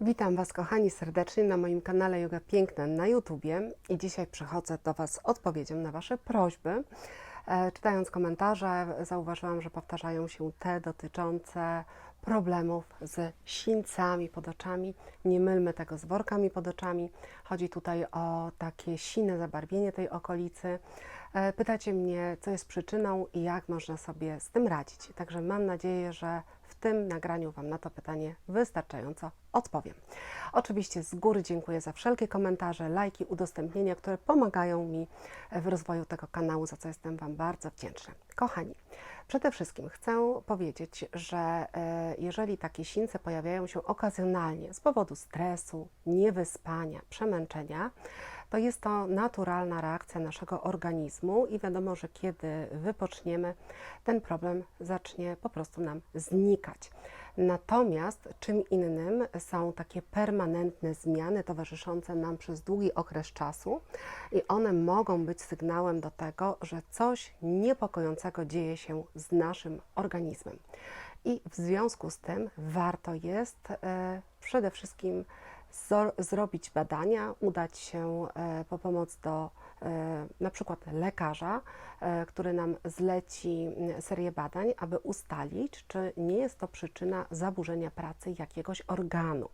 Witam Was kochani serdecznie na moim kanale Yoga Piękna na YouTubie i dzisiaj przychodzę do Was z odpowiedzią na Wasze prośby. E, czytając komentarze zauważyłam, że powtarzają się te dotyczące problemów z sińcami pod oczami. Nie mylmy tego z workami pod oczami. Chodzi tutaj o takie sine zabarwienie tej okolicy. E, Pytacie mnie, co jest przyczyną i jak można sobie z tym radzić. Także mam nadzieję, że w tym nagraniu Wam na to pytanie wystarczająco odpowiem. Oczywiście z góry dziękuję za wszelkie komentarze, lajki, udostępnienia, które pomagają mi w rozwoju tego kanału, za co jestem Wam bardzo wdzięczna. Kochani, przede wszystkim chcę powiedzieć, że e, jeżeli takie sińce pojawiają się okazjonalnie z powodu stresu, niewyspania, przemęczenia, to jest to naturalna reakcja naszego organizmu i wiadomo, że kiedy wypoczniemy, ten problem zacznie po prostu nam znikać. Natomiast czym innym są takie permanentne zmiany towarzyszące nam przez długi okres czasu i one mogą być sygnałem do tego, że coś niepokojącego dzieje się z naszym organizmem. I w związku z tym warto jest e, przede wszystkim zrobić badania, udać się e, po pomoc do e, na przykład lekarza, e, który nam zleci serię badań, aby ustalić, czy nie jest to przyczyna zaburzenia pracy jakiegoś organu.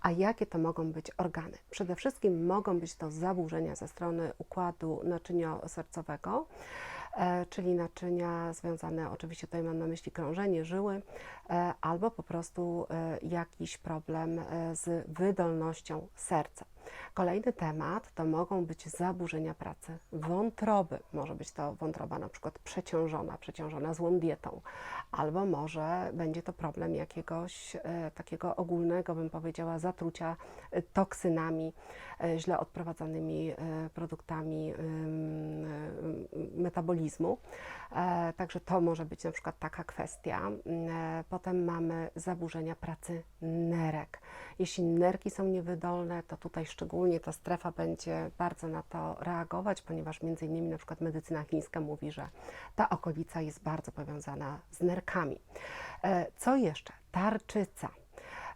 A jakie to mogą być organy? Przede wszystkim mogą być to zaburzenia ze strony układu naczyniosercowego, czyli naczynia związane, oczywiście tutaj mam na myśli krążenie żyły, e, albo po prostu e, jakiś problem e, z wydolnością serca. Kolejny temat to mogą być zaburzenia pracy wątroby. Może być to wątroba na przykład przeciążona, przeciążona złą dietą, albo może będzie to problem jakiegoś e, takiego ogólnego, bym powiedziała, zatrucia e, toksynami, e, źle odprowadzanymi produktami metabolizmu. Także to może być na przykład taka kwestia. Potem mamy zaburzenia pracy nerek. Jeśli nerki są niewydolne, to tutaj szczególnie ta strefa będzie bardzo na to reagować, ponieważ między innymi na przykład medycyna chińska mówi, że ta okolica jest bardzo powiązana z nerkami. E, Co jeszcze? Tarczyca.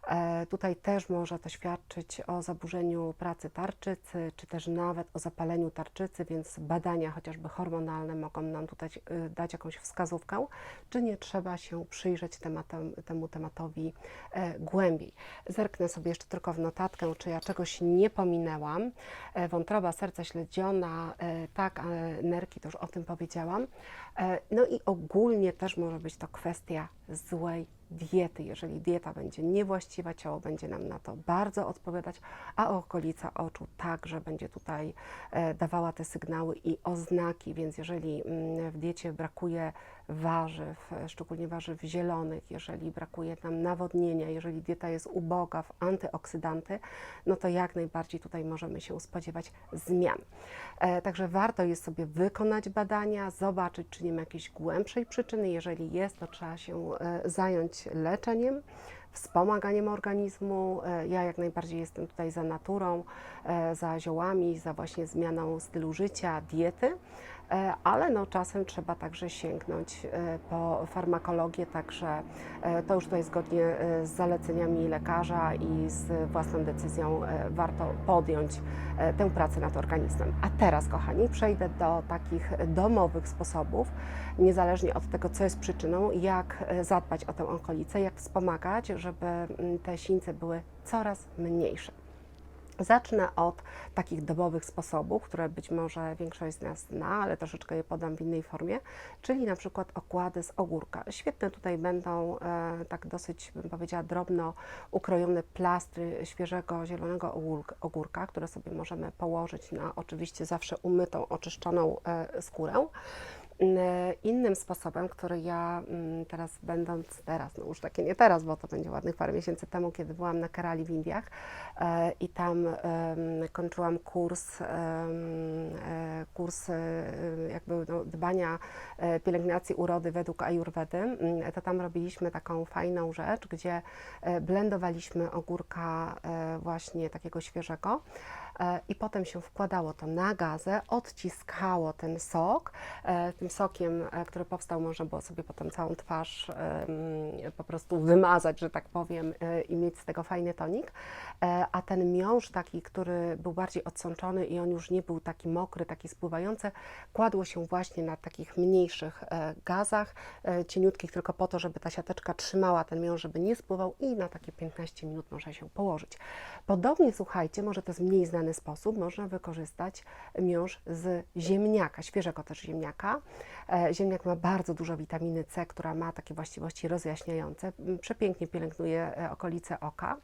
E, Tutaj też może to świadczyć o zaburzeniu pracy tarczycy, czy też nawet o zapaleniu tarczycy, więc badania chociażby hormonalne mogą nam tutaj y, dać jakąś wskazówkę, czy nie trzeba się przyjrzeć tematem, temu tematowi e, głębiej. Zerknę sobie jeszcze tylko w notatkę, czy ja czegoś nie pominęłam. E, Wątroba, serce śledziona, e, tak, e, nerki, to już o tym powiedziałam. E, No i ogólnie też może być to kwestia złej diety. Jeżeli dieta będzie niewłaściwa, ciało będzie nam na to bardzo odpowiadać, a okolica oczu także będzie tutaj e, dawała te sygnały i oznaki, więc jeżeli mm, w diecie brakuje warzyw, e, szczególnie warzyw zielonych, jeżeli brakuje nam nawodnienia, jeżeli dieta jest uboga w antyoksydanty, no to jak najbardziej tutaj możemy się spodziewać zmian. E, Także warto jest sobie wykonać badania, zobaczyć, czy nie ma jakiejś głębszej przyczyny. Jeżeli jest, to trzeba się e, zająć leczeniem, wspomaganiem organizmu. Ja jak najbardziej jestem tutaj za naturą, za ziołami, za właśnie zmianą stylu życia, diety, ale no czasem trzeba także sięgnąć e, po farmakologię, także e, to już tutaj zgodnie e, z zaleceniami lekarza i z własną decyzją e, warto podjąć e, tę pracę nad organizmem. A teraz, kochani, przejdę do takich domowych sposobów, niezależnie od tego, co jest przyczyną, jak e, zadbać o tę okolicę, jak wspomagać, żeby te sińce były coraz mniejsze. Zacznę od takich domowych sposobów, które być może większość z nas zna, ale troszeczkę je podam w innej formie, czyli na przykład okłady z ogórka. Świetne tutaj będą e, tak dosyć, bym powiedziała, drobno ukrojone plastry świeżego zielonego ogórka, które sobie możemy położyć na oczywiście zawsze umytą, oczyszczoną e, skórę. Innym sposobem, który ja mm, teraz będąc teraz, no już takie nie teraz, bo to będzie ładnych parę miesięcy temu, kiedy byłam na Kerali w Indiach e, i tam kończyłam kurs, e, kurs e, jakby no, dbania, pielęgnacji urody według Ayurvedy, mm, to tam robiliśmy taką fajną rzecz, gdzie blendowaliśmy ogórka właśnie takiego świeżego i potem się wkładało to na gazę, odciskało ten sok. E, Tym sokiem, e, który powstał, można było sobie potem całą twarz po prostu wymazać, że tak powiem, e, i mieć z tego fajny tonik. E, A ten miąższ taki, który był bardziej odsączony i on już nie był taki mokry, taki spływający, kładło się właśnie na takich mniejszych e, gazach, e, cieniutkich, tylko po to, żeby ta siateczka trzymała ten miąższ, żeby nie spływał i na takie 15 minut można się położyć. Podobnie, słuchajcie, może to jest mniej sposób, można wykorzystać miąższ z ziemniaka, świeżego też ziemniaka. E, Ziemniak ma bardzo dużo witaminy C, która ma takie właściwości rozjaśniające, przepięknie pielęgnuje e, okolice oka.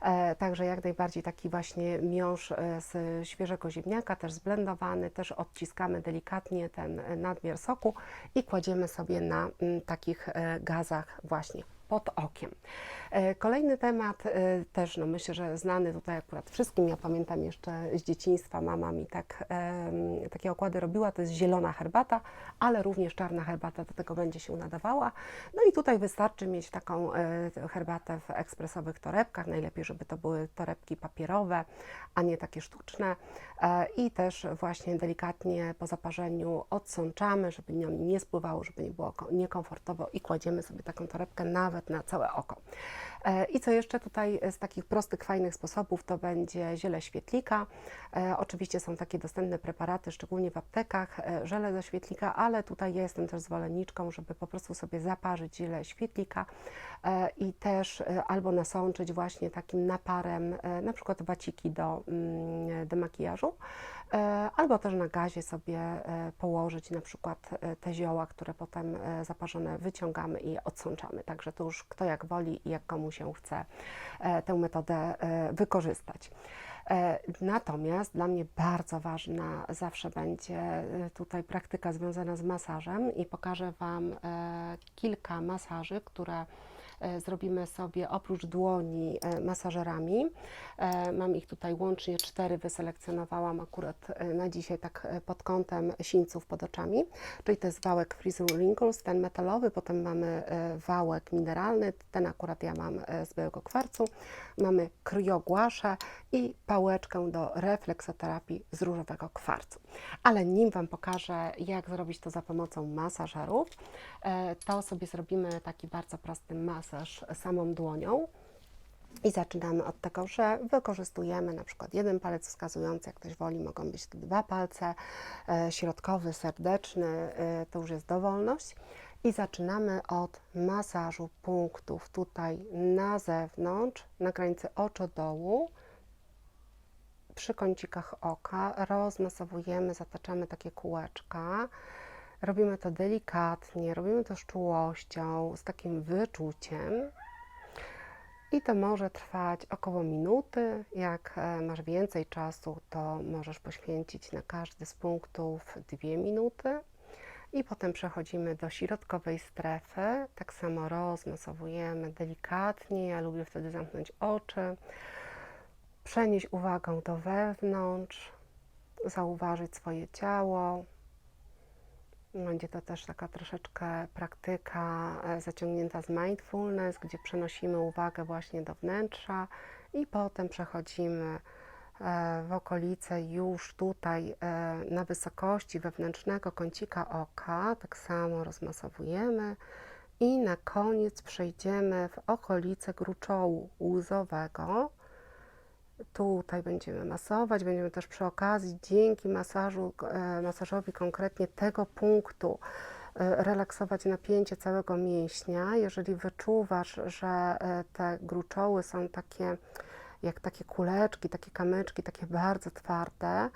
E, Także jak najbardziej taki właśnie miąższ z świeżego ziemniaka, też zblendowany, też odciskamy delikatnie ten nadmiar soku i kładziemy sobie na takich gazach właśnie pod okiem. E, Kolejny temat, e, też no myślę, że znany tutaj akurat wszystkim, ja pamiętam jeszcze z dzieciństwa, mama mi tak, takie okłady robiła, to jest zielona herbata, ale również czarna herbata do tego będzie się nadawała. No i tutaj wystarczy mieć taką e, herbatę w ekspresowych torebkach, najlepiej, żeby to były torebki papierowe, a nie takie sztuczne i też właśnie delikatnie po zaparzeniu odsączamy, żeby nie, nie spływało, żeby nie było ko- niekomfortowo i kładziemy sobie taką torebkę nawet na całe oko. E, I co jeszcze tutaj z takich prostych, fajnych sposobów to będzie ziele świetlika. E, Oczywiście są takie dostępne preparaty, szczególnie w aptekach, e, żele ze świetlika, ale tutaj ja jestem też zwolenniczką, żeby po prostu sobie zaparzyć ziele świetlika i też albo nasączyć właśnie takim naparem, na przykład waciki do mm, demakijażu, e, albo też na gazie sobie położyć na przykład te zioła, które potem zaparzone wyciągamy i odsączamy. Także to już kto jak woli i jak komu się chce e, tę metodę e, wykorzystać. E, Natomiast dla mnie bardzo ważna zawsze będzie tutaj praktyka związana z masażem i pokażę Wam kilka masaży, które zrobimy sobie oprócz dłoni e, masażerami. E, Mam ich tutaj łącznie cztery, wyselekcjonowałam akurat e, na dzisiaj tak e, pod kątem sińców pod oczami, czyli to jest wałek Freeze Wrinkles, ten metalowy, potem mamy e, wałek mineralny, ten akurat ja mam e, z białego kwarcu, mamy kryogłaszę i pałeczkę do refleksoterapii z różowego kwarcu. Ale nim Wam pokażę, jak zrobić to za pomocą masażerów, e, to sobie zrobimy taki bardzo prosty masaż samą dłonią. I zaczynamy od tego, że wykorzystujemy na przykład jeden palec wskazujący, jak ktoś woli, mogą być to dwa palce, e, środkowy, serdeczny, e, to już jest dowolność. I zaczynamy od masażu punktów tutaj na zewnątrz, na granicy oczodołu, przy kącikach oka, rozmasowujemy, zataczamy takie kółeczka. Robimy to delikatnie, robimy to z czułością, z takim wyczuciem. I to może trwać około minuty. Jak e, masz więcej czasu, to możesz poświęcić na każdy z punktów dwie minuty. I potem przechodzimy do środkowej strefy. Tak samo rozmasowujemy delikatnie. Ja lubię wtedy zamknąć oczy, przenieść uwagę do wewnątrz, zauważyć swoje ciało. Będzie to też taka troszeczkę praktyka e, zaciągnięta z mindfulness, gdzie przenosimy uwagę właśnie do wnętrza i potem przechodzimy e, w okolice już tutaj e, na wysokości wewnętrznego kącika oka. Tak samo rozmasowujemy i na koniec przejdziemy w okolice gruczołu łzowego. Tutaj będziemy masować, będziemy też przy okazji dzięki masażu, e, masażowi konkretnie tego punktu e, relaksować napięcie całego mięśnia. Jeżeli wyczuwasz, że e, te gruczoły są takie jak takie kuleczki, takie kamyczki, takie bardzo twarde,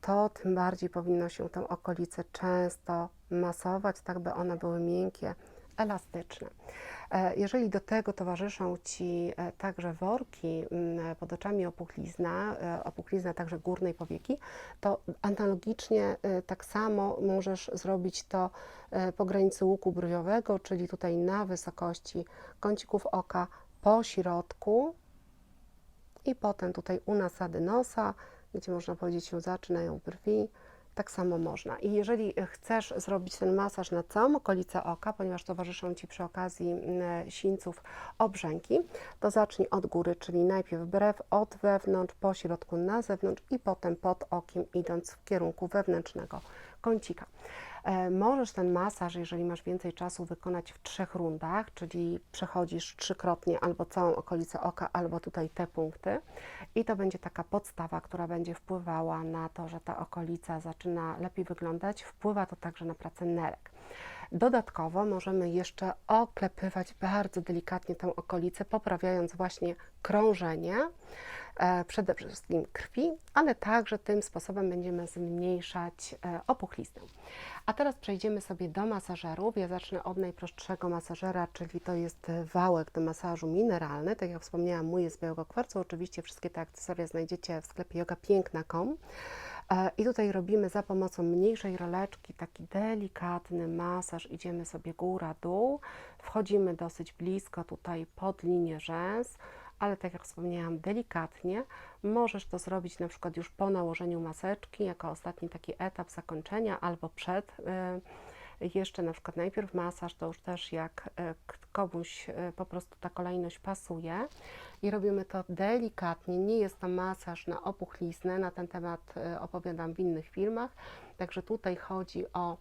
to tym bardziej powinno się tę okolicę często masować, tak by one były miękkie, elastyczne. E, Jeżeli do tego towarzyszą Ci e, także worki mm, pod oczami opuchlizna, e, opuchlizna także górnej powieki, to analogicznie e, tak samo możesz zrobić to e, po granicy łuku brwiowego, czyli tutaj na wysokości kącików oka po środku i potem tutaj u nasady nosa, gdzie można powiedzieć się zaczynają brwi, tak samo można. I jeżeli chcesz zrobić ten masaż na całą okolicę oka, ponieważ towarzyszą Ci przy okazji mm, sińców obrzęki, to zacznij od góry, czyli najpierw brew od wewnątrz, po środku na zewnątrz i potem pod okiem, idąc w kierunku wewnętrznego kącika. E, Możesz ten masaż, jeżeli masz więcej czasu, wykonać w trzech rundach, czyli przechodzisz trzykrotnie albo całą okolicę oka, albo tutaj te punkty. I to będzie taka podstawa, która będzie wpływała na to, że ta okolica zaczyna lepiej wyglądać. Wpływa to także na pracę nerek. Dodatkowo możemy jeszcze oklepywać bardzo delikatnie tę okolicę, poprawiając właśnie krążenie, przede wszystkim krwi, ale także tym sposobem będziemy zmniejszać e, opuchlizny. A teraz przejdziemy sobie do masażerów. Ja zacznę od najprostszego masażera, czyli to jest wałek do masażu mineralny. Tak jak wspomniałam, mój jest z białego kwarcu. Oczywiście wszystkie te akcesoria znajdziecie w sklepie yogapiękna.com. E, I tutaj robimy za pomocą mniejszej roleczki taki delikatny masaż. Idziemy sobie góra-dół, wchodzimy dosyć blisko tutaj pod linię rzęs, ale tak jak wspomniałam, delikatnie. Możesz to zrobić na przykład już po nałożeniu maseczki, jako ostatni taki etap zakończenia, albo przed. y, Jeszcze na przykład najpierw masaż, to już też jak y, komuś y, po prostu ta kolejność pasuje. I robimy to delikatnie. Nie jest to masaż na opuchliznę. Na ten temat opowiadam w innych filmach. Także tutaj chodzi o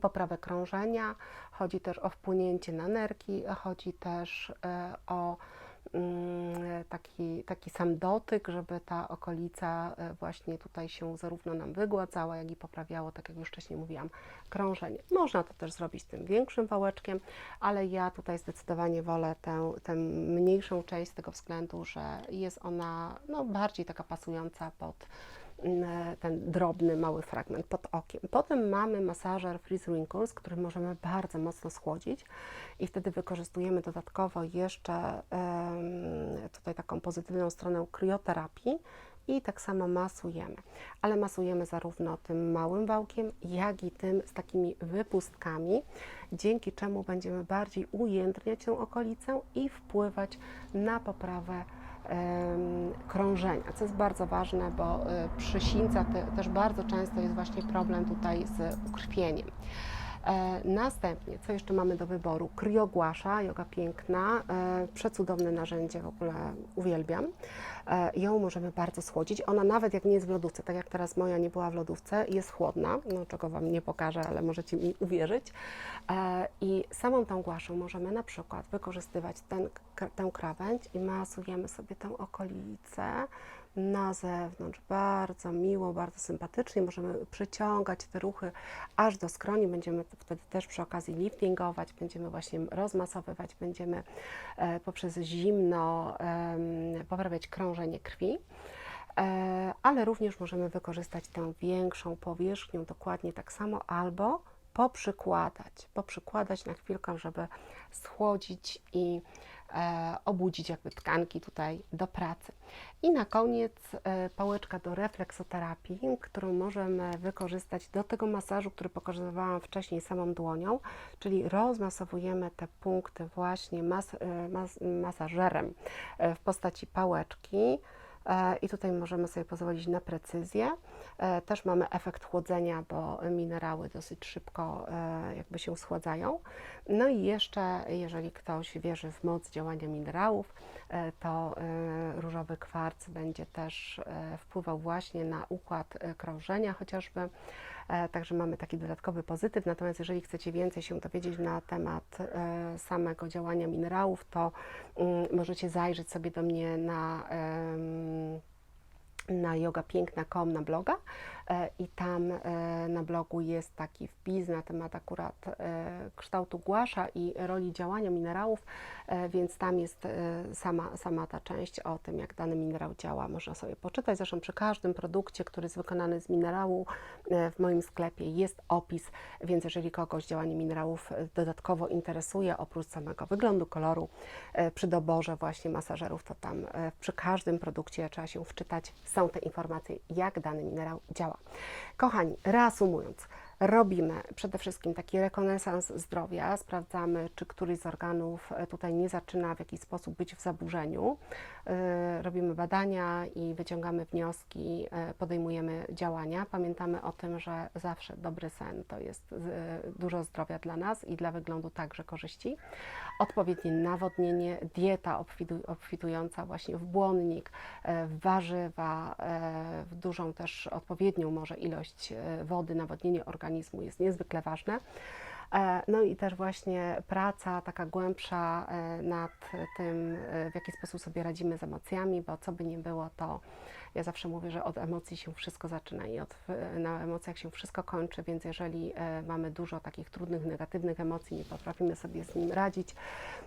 poprawę krążenia, chodzi też o wpłynięcie na nerki, chodzi też o taki, taki sam dotyk, żeby ta okolica e, właśnie tutaj się zarówno nam wygładzała, jak i poprawiało, tak jak już wcześniej mówiłam, krążenie. Można to też zrobić tym większym wałeczkiem, ale ja tutaj zdecydowanie wolę tę, tę mniejszą część z tego względu, że jest ona no, bardziej taka pasująca pod mm, ten drobny, mały fragment pod okiem. Potem mamy masażer Freeze Wrinkles, który możemy bardzo mocno schłodzić i wtedy wykorzystujemy dodatkowo jeszcze tutaj taką pozytywną stronę krioterapii i tak samo masujemy. Ale masujemy zarówno tym małym wałkiem, jak i tym z takimi wypustkami, dzięki czemu będziemy bardziej ujędrniać tę okolicę i wpływać na poprawę krążenia, co jest bardzo ważne, bo y, przy sińcach te, też bardzo często jest właśnie problem tutaj z ukrwieniem. E, Następnie, co jeszcze mamy do wyboru? Kryogłasza, yoga piękna, e, przecudowne narzędzie, w ogóle uwielbiam. E, Ją możemy bardzo schłodzić. Ona nawet jak nie jest w lodówce, tak jak teraz moja nie była w lodówce, jest chłodna, no czego Wam nie pokażę, ale możecie mi uwierzyć. I samą tą głaszą możemy na przykład wykorzystywać ten, tę krawędź i masujemy sobie tę okolicę na zewnątrz. Bardzo miło, bardzo sympatycznie. Możemy przyciągać te ruchy aż do skroni. Będziemy wtedy też przy okazji liftingować, będziemy właśnie rozmasowywać, będziemy e, poprzez zimno poprawiać krążenie krwi. E, ale również możemy wykorzystać tę większą powierzchnię dokładnie tak samo albo poprzykładać, poprzykładać na chwilkę, żeby schłodzić i obudzić jakby tkanki tutaj do pracy. I na koniec e, pałeczka do refleksoterapii, którą możemy wykorzystać do tego masażu, który pokazywałam wcześniej samą dłonią, czyli rozmasowujemy te punkty właśnie mas, e, mas, masażerem e, w postaci pałeczki. E, I tutaj możemy sobie pozwolić na precyzję. E, Też mamy efekt chłodzenia, bo minerały dosyć szybko e, jakby się schładzają. No i jeszcze, jeżeli ktoś wierzy w moc działania minerałów, to różowy kwarc będzie też wpływał właśnie na układ krążenia chociażby. E, Także mamy taki dodatkowy pozytyw. Natomiast jeżeli chcecie więcej się dowiedzieć na temat e, samego działania minerałów, to mm, możecie zajrzeć sobie do mnie na na yogapiękna.com na bloga i tam e, na blogu jest taki wpis na temat akurat e, kształtu głasza i roli działania minerałów, e, więc tam jest e, sama, sama ta część o tym, jak dany minerał działa. Można sobie poczytać. Zresztą przy każdym produkcie, który jest wykonany z minerału e, w moim sklepie jest opis, więc jeżeli kogoś działanie minerałów e, dodatkowo interesuje, oprócz samego wyglądu, koloru, e, przy doborze właśnie masażerów, to tam e, przy każdym produkcie trzeba się wczytać. Są te informacje, jak dany minerał działa. Kochani, reasumując, robimy przede wszystkim taki rekonesans zdrowia, sprawdzamy, czy któryś z organów e, tutaj nie zaczyna w jakiś sposób być w zaburzeniu. y, robimy badania i wyciągamy wnioski, y, podejmujemy działania. Pamiętamy o tym, że zawsze dobry sen to jest dużo zdrowia dla nas i dla wyglądu także korzyści. Odpowiednie nawodnienie, dieta obfitu- obfitująca właśnie w błonnik, e, w warzywa, e, w dużą też odpowiednią może ilość e, wody, nawodnienie organizmu jest niezwykle ważne. E, No i też właśnie praca taka głębsza e, nad tym, e, w jaki sposób sobie radzimy z emocjami, bo co by nie było, to ja zawsze mówię, że od emocji się wszystko zaczyna i od, na emocjach się wszystko kończy, więc jeżeli e, mamy dużo takich trudnych, negatywnych emocji, nie potrafimy sobie z nim radzić,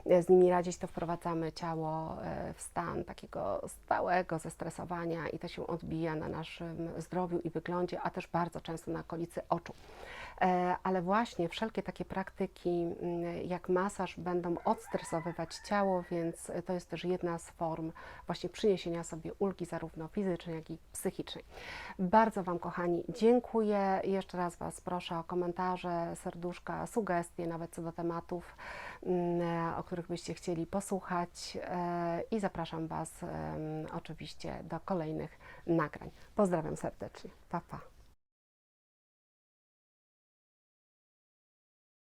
e, z nimi radzić, to wprowadzamy ciało e, w stan takiego stałego zestresowania i to się odbija na naszym zdrowiu i wyglądzie, a też bardzo często na okolicy oczu. Ale właśnie wszelkie takie praktyki mm, jak masaż będą odstresowywać ciało, więc to jest też jedna z form właśnie przyniesienia sobie ulgi zarówno fizycznej, jak i psychicznej. Bardzo Wam, kochani, dziękuję. Jeszcze raz Was proszę o komentarze, serduszka, sugestie nawet co do tematów, mm, o których byście chcieli posłuchać e, i zapraszam Was oczywiście do kolejnych nagrań. Pozdrawiam serdecznie. Pa, pa.